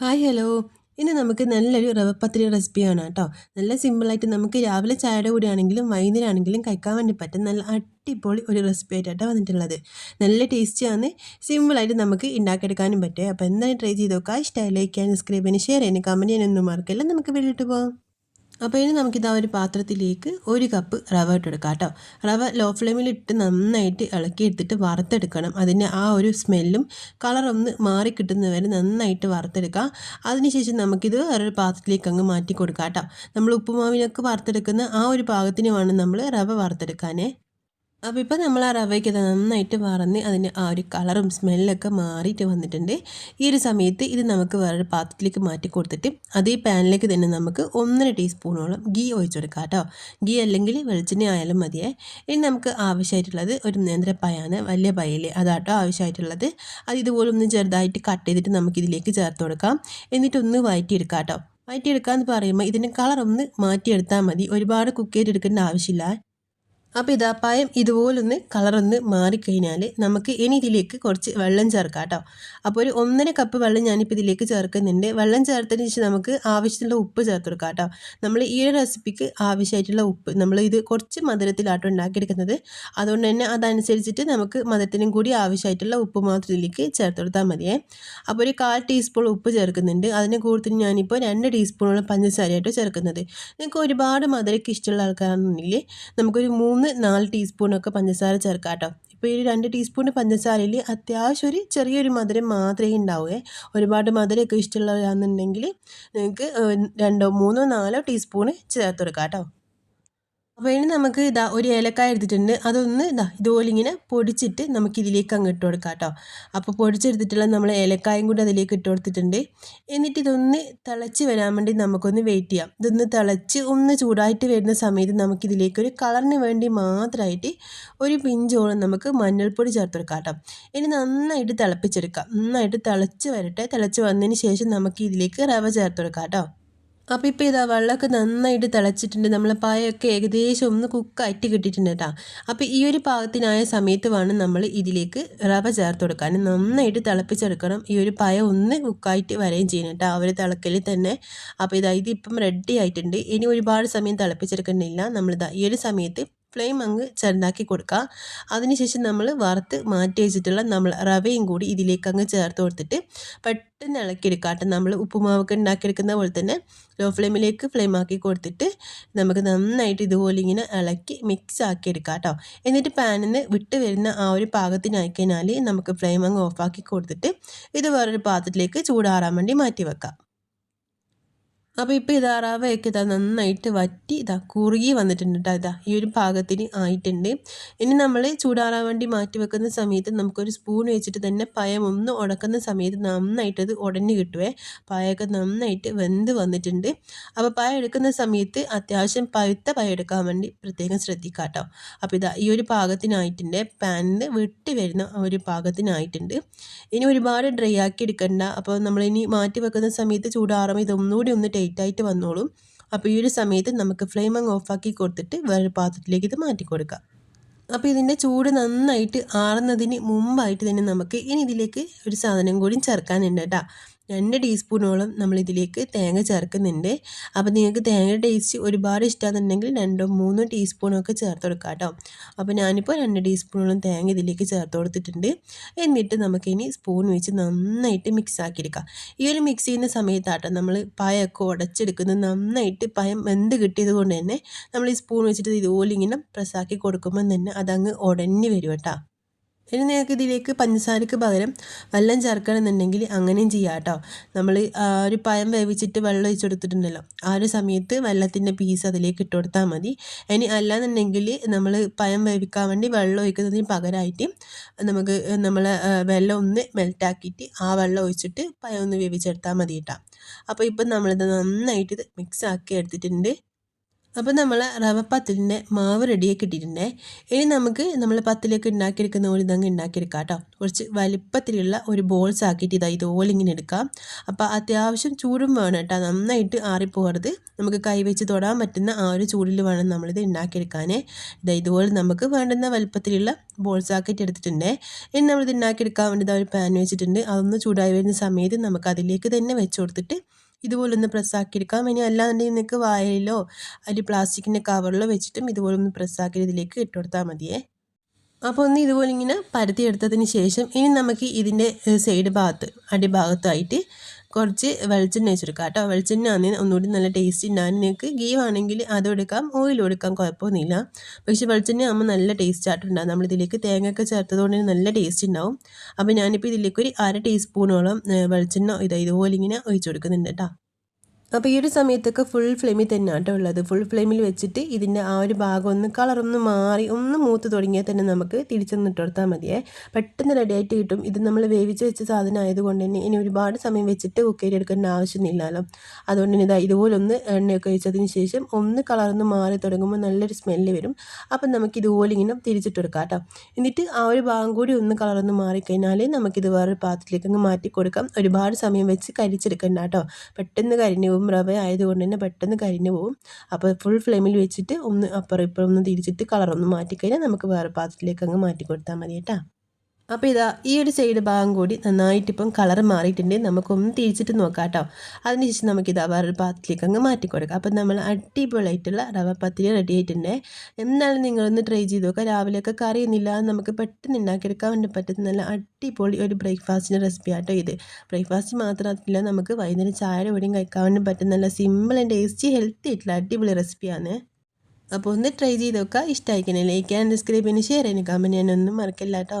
Hi hello ഇന്ന് നമുക്ക് നല്ലൊരു റവപ്പത്തിരി റെസിപ്പിയാണ് കേട്ടോ. നല്ല സിമ്പിളായിട്ട് നമുക്ക് രാവിലെ ചായയുടെ കൂടെ ആണെങ്കിലും വൈകുന്നേരം ആണെങ്കിലും കഴിക്കാൻ വേണ്ടി പറ്റും നല്ല അടിപൊളി ഒരു റെസിപ്പി ആയിട്ടാണ് വന്നിട്ടുള്ളത്. നല്ല ടേസ്റ്റിയാണ് സിമ്പിളായിട്ട് നമുക്ക് ഉണ്ടാക്കിയെടുക്കാനും പറ്റും. അപ്പോൾ എന്തായാലും ട്രൈ ചെയ്ത് നോക്കുക. ഇഷ്ടമായി ലൈക്ക് ചെയ്യാൻ സബ്സ്ക്രൈബ് ചെയ്യാൻ ഷെയർ ചെയ്യാൻ കമന്റ് ചെയ്യാനൊന്നും മറക്കില്ല. നമുക്ക് വീട്ടിട്ട് പോകാം അപ്പോൾ ഇനി നമുക്കിതാ ഒരു പാത്രത്തിലേക്ക് ഒരു കപ്പ് റവ ഇട്ടെടുക്കാം കേട്ടോ. റവ ലോ ഫ്ലെയിമിൽ ഇട്ട് നന്നായിട്ട് ഇളക്കി എടുത്തിട്ട് വറുത്തെടുക്കണം. അതിന്റെ ആ ഒരു സ്മെല്ലും കളറൊന്ന് മാറി കിട്ടുന്നവരെ നന്നായിട്ട് വറുത്തെടുക്കാം. അതിനുശേഷം നമുക്കിത് വേറൊരു പാത്രത്തിലേക്ക് അങ്ങ് മാറ്റി കൊടുക്കാം കേട്ടോ. നമ്മൾ ഉപ്പുമാവിനൊക്കെ വറുത്തെടുക്കുന്ന ആ ഒരു പാകത്തിന് വേണം നമ്മൾ റവ വറുത്തെടുക്കാനേ. അപ്പോൾ ഇപ്പോൾ നമ്മൾ ആ റവയ്ക്ക് നന്നായിട്ട് വറന്ന് അതിന് ആ ഒരു കളറും സ്മെല്ലൊക്കെ മാറിയിട്ട് വന്നിട്ടുണ്ട്. ഈ ഒരു സമയത്ത് ഇത് നമുക്ക് വേറൊരു പാത്രത്തിലേക്ക് മാറ്റി കൊടുത്തിട്ട് അതേ പാനിലേക്ക് തന്നെ നമുക്ക് ഒന്നര ടീസ്പൂണോളം ഗീ ഒഴിച്ചു കൊടുക്കാം കേട്ടോ. ഗീ അല്ലെങ്കിൽ വെളിച്ചെണ്ണ ആയാലും മതിയേ. ഇനി നമുക്ക് ആവശ്യമായിട്ടുള്ളത് ഒരു നേന്ത്രപ്പയാണ് വലിയ പയൽ അതാട്ടോ ആവശ്യമായിട്ടുള്ളത്. അത് ഇതുപോലെ ഒന്ന് ചെറുതായിട്ട് കട്ട് ചെയ്തിട്ട് നമുക്ക് ഇതിലേക്ക് ചേർത്ത് കൊടുക്കാം. എന്നിട്ടൊന്ന് വഴറ്റിയെടുക്കാം കേട്ടോ. വഴറ്റിയെടുക്കുക എന്ന് പറയുമ്പോൾ ഇതിന്റെ കളർ ഒന്ന് മാറ്റിയെടുത്താൽ മതി. ഒരുപാട് കുക്ക് ചെയ്തെടുക്കേണ്ട ആവശ്യമില്ല. അപ്പോൾ ഇതാ പയം ഇതുപോലൊന്ന് കളറൊന്ന് മാറിക്കഴിഞ്ഞാൽ നമുക്ക് ഇനി ഇതിലേക്ക് കുറച്ച് വെള്ളം ചേർക്കാം കേട്ടോ. അപ്പോൾ ഒരു ഒന്നര കപ്പ് വെള്ളം ഞാനിപ്പോൾ ഇതിലേക്ക് ചേർക്കുന്നുണ്ട്. വെള്ളം ചേർത്തതിന് ശേഷം നമുക്ക് ആവശ്യത്തിലുള്ള ഉപ്പ് ചേർത്ത് കൊടുക്കാം കേട്ടോ. നമ്മൾ ഈ ഒരു റെസിപ്പിക്ക് ആവശ്യമായിട്ടുള്ള ഉപ്പ് നമ്മൾ ഇത് കുറച്ച് മധുരത്തിലാട്ടോ ഉണ്ടാക്കിയെടുക്കുന്നത്. അതുകൊണ്ട് തന്നെ അതനുസരിച്ചിട്ട് നമുക്ക് മധുരത്തിനും കൂടി ആവശ്യമായിട്ടുള്ള ഉപ്പ് മാത്രം ഇതിലേക്ക് ചേർത്ത് കൊടുത്താൽ മതിയേ. അപ്പോൾ ഒരു കാൽ ടീസ്പൂൺ ഉപ്പ് ചേർക്കുന്നുണ്ട്. അതിന് കൂടുതൽ ഞാനിപ്പോൾ രണ്ട് ടീസ്പൂണോളം പഞ്ചസാരയായിട്ട് ചേർക്കുന്നത്. നിങ്ങൾക്ക് ഒരുപാട് മധുരയ്ക്ക് ഇഷ്ടമുള്ള ആൾക്കാരാണെന്നുണ്ടെങ്കിൽ നമുക്കൊരു മൂന്ന് നാല് ടീസ്പൂണൊക്കെ പഞ്ചസാര ചേർക്കാം കേട്ടോ ഇപ്പോൾ ഈ രണ്ട് ടീസ്പൂൺ പഞ്ചസാരയിൽ അത്യാവശ്യം ഒരു ചെറിയൊരു മധുരം മാത്രമേ ഉണ്ടാവൂ ഒരുപാട് മധുരമൊക്കെ ഇഷ്ടമുള്ളവരാണെന്നുണ്ടെങ്കിൽ നിങ്ങൾക്ക് രണ്ടോ മൂന്നോ നാലോ ടീസ്പൂണ് ചേർത്ത് കൊടുക്കാം കേട്ടോ അപ്പോൾ ഇനി നമുക്ക് ഇതാ ഒരു ഏലക്കായ എടുത്തിട്ടുണ്ട്. അതൊന്ന് ഇതാ ഇതുപോലെ ഇങ്ങനെ പൊടിച്ചിട്ട് നമുക്ക് ഇതിലേക്ക് അങ്ങ് ഇട്ട് കൊടുക്കാം കേട്ടോ. അപ്പോൾ പൊടിച്ചെടുത്തിട്ടുള്ള നമ്മൾ ഏലക്കായും കൂടി അതിലേക്ക് ഇട്ട് കൊടുത്തിട്ടുണ്ട്. എന്നിട്ട് ഇതൊന്ന് തിളച്ച് വരാൻ വേണ്ടി നമുക്കൊന്ന് വെയിറ്റ് ചെയ്യാം. ഇതൊന്ന് തിളച്ച് ഒന്ന് ചൂടായിട്ട് വരുന്ന സമയത്ത് നമുക്കിതിലേക്ക് ഒരു കളറിന് വേണ്ടി മാത്രമായിട്ട് ഒരു പിഞ്ചോളം നമുക്ക് മഞ്ഞൾപ്പൊടി ചേർത്ത് കൊടുക്കാം കേട്ടോ. ഇനി നന്നായിട്ട് തിളപ്പിച്ചെടുക്കാം. നന്നായിട്ട് തിളച്ച് വരട്ടെ. തിളച്ച് വന്നതിന് ശേഷം നമുക്ക് ഇതിലേക്ക് റവ ചേർത്ത് കൊടുക്കാം കേട്ടോ. അപ്പോൾ ഇപ്പോൾ ഇതാ വെള്ളമൊക്കെ നന്നായിട്ട് തിളച്ചിട്ടുണ്ട്. നമ്മൾ പായൊക്കെ ഏകദേശം ഒന്ന് കുക്കായിട്ട് കിട്ടിയിട്ടുണ്ട് കേട്ടോ. അപ്പോൾ ഈ ഒരു പാകത്തിനായ സമയത്ത് വേണം നമ്മൾ ഇതിലേക്ക് റവ ചേർത്ത് കൊടുക്കാൻ നന്നായിട്ട് തിളപ്പിച്ചെടുക്കണം. ഈ ഒരു പായ ഒന്ന് കുക്കായിട്ട് വരെയും ചെയ്യണം കേട്ടോ. ആ ഒരു തിളക്കൽ തന്നെ. അപ്പോൾ ഇതാ ഇതിപ്പം റെഡി ആയിട്ടുണ്ട്. ഇനി ഒരുപാട് സമയം തിളപ്പിച്ചെടുക്കണില്ല നമ്മളിതാ ഈ ഒരു സമയത്ത് ഫ്ലെയിം അങ്ങ് ചെറുതാക്കി കൊടുക്കുക അതിനുശേഷം നമ്മൾ വറുത്ത് മാറ്റി വെച്ചിട്ടുള്ള നമ്മൾ റവയും കൂടി ഇതിലേക്ക് അങ്ങ് ചേർത്ത് കൊടുത്തിട്ട് പെട്ടെന്ന് ഇളക്കിയെടുക്കാട്ടെ നമ്മൾ ഉപ്പുമാവൊക്കെ ഉണ്ടാക്കിയെടുക്കുന്ന പോലെ തന്നെ ലോ ഫ്ലെയിമിലേക്ക് ഫ്ലെയിം ആക്കി കൊടുത്തിട്ട് നമുക്ക് നന്നായിട്ട് ഇതുപോലെ ഇങ്ങനെ ഇളക്കി മിക്സ് ആക്കി എടുക്കാം കേട്ടോ. എന്നിട്ട് പാനിൽ നിന്ന് വിട്ട് വരുന്ന ആ ഒരു പാകത്തിനായി കഴിഞ്ഞാൽ നമുക്ക് ഫ്ലെയിം അങ്ങ് ഓഫാക്കി കൊടുത്തിട്ട് ഇത് വേറൊരു പാത്രത്തിലേക്ക് ചൂടാറാൻ വേണ്ടി മാറ്റി വെക്കാം. അപ്പോൾ ഇപ്പോൾ ഇതാ റവയൊക്കെ ഇതാ നന്നായിട്ട് വറ്റി ഇതാ കുറുകി വന്നിട്ടുണ്ട് കേട്ടോ ഇതാ. ഈ ഒരു പാകത്തിന് ആയിട്ടുണ്ട്. ഇനി നമ്മൾ ചൂടാറാൻ വേണ്ടി മാറ്റി വെക്കുന്ന സമയത്ത് നമുക്കൊരു സ്പൂൺ വെച്ചിട്ട് തന്നെ പയം ഒന്ന് ഉടക്കുന്ന സമയത്ത് നന്നായിട്ട് അത് ഉടഞ്ഞു കിട്ടുവേ. പായൊക്കെ നന്നായിട്ട് വെന്ത് വന്നിട്ടുണ്ട്. അപ്പോൾ പായ എടുക്കുന്ന സമയത്ത് അത്യാവശ്യം പഴുത്ത പായ എടുക്കാൻ വേണ്ടി പ്രത്യേകം ശ്രദ്ധിക്കാം കേട്ടോ അപ്പോൾ ഇതാ ഈ ഒരു പാകത്തിനായിട്ടുണ്ട് പാനിൽ വെട്ടി വരുന്ന ഒരു പാകത്തിനായിട്ടുണ്ട്. ഇനി ഒരുപാട് ഡ്രൈ ആക്കി എടുക്കണ്ട. അപ്പോൾ നമ്മളിനി മാറ്റി വെക്കുന്ന സമയത്ത് ചൂടാറുമ്പോൾ ഇതൊന്നുകൂടി ഒന്ന് ആയിട്ട് വന്നോളും. അപ്പോൾ ഈ ഒരു സമയത്ത് നമുക്ക് ഫ്ലെയിം അങ്ങ് ഓഫാക്കി കൊടുത്തിട്ട് വേറൊരു പാത്രത്തിലേക്ക് ഇത് മാറ്റി കൊടുക്കാം. അപ്പോൾ ഇതിന്റെ ചൂട് നന്നായിട്ട് ആറുന്നതിന് മുമ്പായിട്ട് തന്നെ നമുക്ക് ഇനി ഇതിലേക്ക് ഒരു സാധനം കൂടി ചേർക്കാനുണ്ട് കേട്ടോ. രണ്ട് ടീസ്പൂണോളം നമ്മളിതിലേക്ക് തേങ്ങ ചേർക്കുന്നുണ്ട്. അപ്പോൾ നിങ്ങൾക്ക് തേങ്ങയുടെ ടേസ്റ്റ് ഒരുപാട് ഇഷ്ടമാണെന്നുണ്ടെങ്കിൽ രണ്ടോ മൂന്നോ ടീസ്പൂണൊക്കെ ചേർത്ത് കൊടുക്കാം കേട്ടോ അപ്പോൾ ഞാനിപ്പോൾ രണ്ട് ടീസ്പൂണോളം തേങ്ങ ഇതിലേക്ക് ചേർത്ത് കൊടുത്തിട്ടുണ്ട് എന്നിട്ട് നമുക്കിനി സ്പൂൺ വെച്ച് നന്നായിട്ട് മിക്സ് ആക്കിയെടുക്കാം. ഈ ഒരു മിക്സ് ചെയ്യുന്ന സമയത്താട്ടോ നമ്മൾ പയൊക്കെ ഉടച്ചെടുക്കുന്നത്. നന്നായിട്ട് പയം വെന്ത് കിട്ടിയത് കൊണ്ട് തന്നെ നമ്മൾ ഈ സ്പൂൺ വെച്ചിട്ട് ഇതുപോലെ ഇങ്ങനെ പ്രസ്സാക്കി കൊടുക്കുമ്പോൾ തന്നെ അതങ്ങ് ഉടഞ്ഞ് വരും കേട്ടോ. ഇനി നിങ്ങൾക്ക് ഇതിലേക്ക് പഞ്ചസാരക്ക് പകരം വെള്ളം ചേർക്കണമെന്നുണ്ടെങ്കിൽ അങ്ങനെയും ചെയ്യാം കേട്ടോ. നമ്മൾ ഒരു പഴം വേവിച്ചിട്ട് വെള്ളം ഒഴിച്ചു കൊടുത്തിട്ടുണ്ടല്ലോ ആ ഒരു സമയത്ത് വെള്ളത്തിന്റെ പീസ് അതിലേക്ക് ഇട്ട് കൊടുത്താൽ മതി. ഇനി അല്ലാന്നുണ്ടെങ്കിൽ നമ്മൾ പഴം വേവിക്കാൻ വേണ്ടി വെള്ളം ഒഴിക്കുന്നതിന് പകരമായിട്ട് നമുക്ക് നമ്മൾ വെള്ളം ഒന്ന് മെൽറ്റാക്കിയിട്ട് ആ വെള്ളം ഒഴിച്ചിട്ട് പഴം ഒന്ന് വേവിച്ചെടുത്താൽ മതി കേട്ടോ. അപ്പോൾ ഇപ്പം നമ്മളിത് നന്നായിട്ട് മിക്സ് ആക്കി എടുത്തിട്ടുണ്ട്. അപ്പോൾ നമ്മൾ റവ പത്തിലിന്റെ മാവ് റെഡിയാക്കി ഇട്ടിട്ടുണ്ടേ. ഇനി നമുക്ക് നമ്മൾ പത്തിലേക്ക് ഉണ്ടാക്കിയെടുക്കുന്ന പോലെ ഇതങ്ങ് ഉണ്ടാക്കിയെടുക്കാം കേട്ടോ. കുറച്ച് വലിപ്പത്തിലുള്ള ഒരു ബോൾസ് ആക്കിയിട്ട് ഇതാ ഇതുപോലെ ഇങ്ങനെ എടുക്കാം. അപ്പോൾ അത്യാവശ്യം ചൂടും വേണം കേട്ടോ. നന്നായിട്ട് ആറിപ്പോകരുത്. നമുക്ക് കൈവച്ച് തൊടാൻ പറ്റുന്ന ആ ഒരു ചൂടിൽ വേണം നമ്മളിത് ഉണ്ടാക്കിയെടുക്കാൻ ഇതാ ഇതുപോലെ നമുക്ക് വേണ്ടുന്ന വലിപ്പത്തിലുള്ള ബോൾസ് ആക്കിയിട്ട് എടുത്തിട്ടുണ്ട്. ഇനി നമ്മളിത് ഉണ്ടാക്കിയെടുക്കാൻ വേണ്ടി ഒരു പാൻ വെച്ചിട്ടുണ്ട്. അതൊന്ന് ചൂടായി വരുന്ന സമയത്ത് നമുക്ക് അതിലേക്ക് തന്നെ വെച്ച് കൊടുത്തിട്ട് ഇതുപോലെ ഒന്ന് പ്രസ്സാക്കിയെടുക്കാം ഇനി അല്ലാന്നുണ്ടെങ്കിൽ നിങ്ങൾക്ക് വായയിലോ അല്ലെങ്കിൽ പ്ലാസ്റ്റിക്കിന്റെ കവറിലോ വെച്ചിട്ടും ഇതുപോലെ ഒന്ന് പ്രസ്സാക്കി ഇതിലേക്ക് ഇട്ട് കൊടുത്താൽ മതിയേ. അപ്പോൾ ഒന്ന് ഇതുപോലെ ഇങ്ങനെ പരത്തിയെടുത്തതിന് ശേഷം ഇനി നമുക്ക് ഇതിന്റെ സൈഡ് ഭാഗത്ത് അടിഭാഗത്തായിട്ട് കുറച്ച് വെളിച്ചെണ്ണ വെച്ചെടുക്കാം കേട്ടോ. വെളിച്ചെണ്ണ ആണെങ്കിൽ ഒന്നുകൂടി നല്ല ടേസ്റ്റ് ഉണ്ടാകും. നിങ്ങൾക്ക് ഗീ ആണെങ്കിൽ അതും എടുക്കാം ഓയിലും എടുക്കാം കുഴപ്പമൊന്നുമില്ല. പക്ഷെ വെളിച്ചെണ്ണ ആകുമ്പോൾ നല്ല ടേസ്റ്റ് ആയിട്ടുണ്ടാകും നമ്മളിതിലേക്ക് തേങ്ങയൊക്കെ ചേർത്തതുകൊണ്ട് നല്ല ടേസ്റ്റ് ഉണ്ടാവും. അപ്പോൾ ഞാനിപ്പോൾ ഇതിലേക്ക് ഒരു അര ടീസ്പൂണോളം വെളിച്ചെണ്ണ ഇതാ ഇതുപോലെ ഇങ്ങനെ ഒഴിച്ചു കൊടുക്കുന്നുണ്ട് കേട്ടോ. അപ്പോൾ ഈ ഒരു സമയത്തൊക്കെ ഫുൾ ഫ്ലെയിമിൽ തന്നെ ആട്ടോ ഉള്ളത്. ഫുൾ ഫ്ലെയിമിൽ വെച്ചിട്ട് ഇതിന്റെ ആ ഒരു ഭാഗം ഒന്ന് കളറൊന്ന് മാറി ഒന്ന് മൂത്ത് തുടങ്ങിയാൽ തന്നെ നമുക്ക് തിരിച്ചൊന്ന് ഇട്ട് കൊടുത്താൽ മതിയേ. പെട്ടെന്ന് റെഡിയായിട്ട് കിട്ടും. ഇത് നമ്മൾ വേവിച്ച് വെച്ച സാധനം ആയതുകൊണ്ട് തന്നെ ഇനി ഒരുപാട് സമയം വെച്ചിട്ട് കുക്ക് ചെയ്തെടുക്കേണ്ട ആവശ്യമില്ലല്ലോ. അതുകൊണ്ട് തന്നെ ഇതാ ഇതുപോലൊന്ന് എണ്ണയൊക്കെ ഒഴിച്ചതിന് ശേഷം ഒന്ന് കളറൊന്ന് മാറി തുടങ്ങുമ്പോൾ നല്ലൊരു സ്മെല്ല് വരും. അപ്പം നമുക്ക് ഇതുപോലെ ഇങ്ങനെ തിരിച്ചിട്ട് കൊടുക്കാം കേട്ടോ. എന്നിട്ട് ആ ഒരു ഭാഗം കൂടി ഒന്ന് കളറൊന്ന് മാറിക്കഴിഞ്ഞാൽ നമുക്കിത് വേറൊരു പാത്രത്തിലേക്ക് അങ്ങ് മാറ്റി കൊടുക്കാം. ഒരുപാട് സമയം വെച്ച് കരിച്ചെടുക്കണ്ട കേട്ടോ. പെട്ടെന്ന് കരിഞ്ഞു പോകും റവ ആയതുകൊണ്ട് തന്നെ പെട്ടെന്ന് കരിഞ്ഞു പോകും അപ്പോൾ ഫുൾ ഫ്ലെയിമിൽ വെച്ചിട്ട് ഒന്ന് അപ്പുറം ഇപ്പുറം ഒന്ന് തിരിച്ചിട്ട് കളറൊന്ന് മാറ്റിക്കഴിഞ്ഞാൽ നമുക്ക് വേറെ പാത്രത്തിലേക്ക് അങ്ങ് മാറ്റി കൊടുത്താൽ മതി കേട്ടോ. അപ്പോൾ ഇതാ ഈ ഒരു സൈഡ് ഭാഗം കൂടി നന്നായിട്ട് ഇപ്പം കളർ മാറിയിട്ടുണ്ട്. നമുക്കൊന്ന് തിരിച്ചിട്ട് നോക്കാം കേട്ടോ അതിനുശേഷം നമുക്കിതാ വേറൊരു പാത്രത്തിലേക്ക് അങ്ങ് മാറ്റി കൊടുക്കാം അപ്പം നമ്മൾ അടിപൊളിയായിട്ടുള്ള റവ പത്തിരി റെഡി ആയിട്ടുണ്ട്. എന്നാലും നിങ്ങളൊന്ന് ട്രൈ ചെയ്ത് നോക്കുക രാവിലെയൊക്കെ കറിയൊന്നുമില്ല. നമുക്ക് പെട്ടെന്ന് ഉണ്ടാക്കിയെടുക്കാൻ വേണ്ടി പറ്റുന്ന നല്ല അടിപൊളി ഒരു ബ്രേക്ക്ഫാസ്റ്റിന്റെ റെസിപ്പി ആട്ടോ ഇത്. ബ്രേക്ക്ഫാസ്റ്റ് മാത്രമല്ല നമുക്ക് വൈകുന്നേരം ചായയുടെ കൂടെയും കഴിക്കാൻ വേണ്ടി പറ്റുന്ന നല്ല സിമ്പിൾ ആൻഡ് ടേസ്റ്റി ഹെൽത്തി ആയിട്ടുള്ള അടിപൊളി റെസിപ്പിയാണ് അപ്പോൾ ഒന്ന് ട്രൈ ചെയ്ത് നോക്കുക. ഇഷ്ടമായിക്കണേ ലൈക്ക് ആൻഡ് സബ്സ്ക്രൈബ് ഷെയർ ചെയ്യാൻ കമന്റ് ചെയ്യാനൊന്നും മറക്കില്ല കേട്ടോ